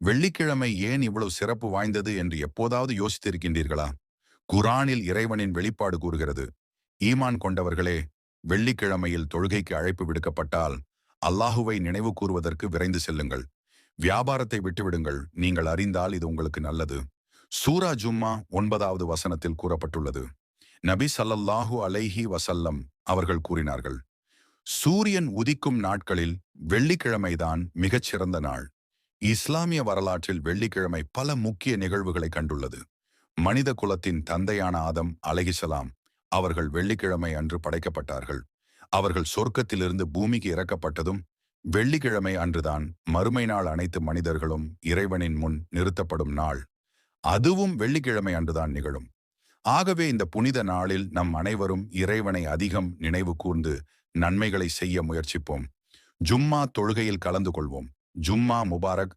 வெள்ளிக்கிழமை ஏன் இவ்வளவு சிறப்பு வாய்ந்தது என்று எப்போதாவது யோசித்திருக்கின்றீர்களா? குரானில் இறைவனின் வெளிப்பாடு கூறுகிறது. ஈமான் கொண்டவர்களே வெள்ளிக்கிழமையில் தொழுகைக்கு அழைப்பு விடுக்கப்பட்டால் அல்லாஹுவை நினைவு கூறுவதற்கு விரைந்து செல்லுங்கள். வியாபாரத்தை விட்டுவிடுங்கள். நீங்கள் அறிந்தால் இது உங்களுக்கு நல்லது. சூரா ஜும்மா ஒன்பதாவது வசனத்தில் கூறப்பட்டுள்ளது. நபி சல்லல்லாஹு அலைஹி வசல்லம் அவர்கள் கூறினார்கள் சூரியன் உதிக்கும் நாட்களில் வெள்ளிக்கிழமைதான் மிகச்சிறந்த நாள். இஸ்லாமிய வரலாற்றில் வெள்ளிக்கிழமை பல முக்கிய நிகழ்வுகளை கண்டுள்ளது. மனித குலத்தின் தந்தையான ஆதம் அலகிசலாம் அவர்கள் வெள்ளிக்கிழமை அன்று படைக்கப்பட்டார்கள். அவர்கள் சொர்க்கத்திலிருந்து பூமிக்கு இறக்கப்பட்டதும் வெள்ளிக்கிழமை அன்றுதான் மறுமை நாள் அனைத்து மனிதர்களும் இறைவனின் முன் நிறுத்தப்படும் நாள். அதுவும் வெள்ளிக்கிழமை அன்றுதான் நிகழும். ஆகவே இந்த புனித நாளில் நம் அனைவரும் இறைவனை அதிகம் நினைவு கூர்ந்து நன்மைகளை செய்ய முயற்சிப்போம். ஜும்மா தொழுகையில் கலந்து கொள்வோம். ஜும்மா முபாரக்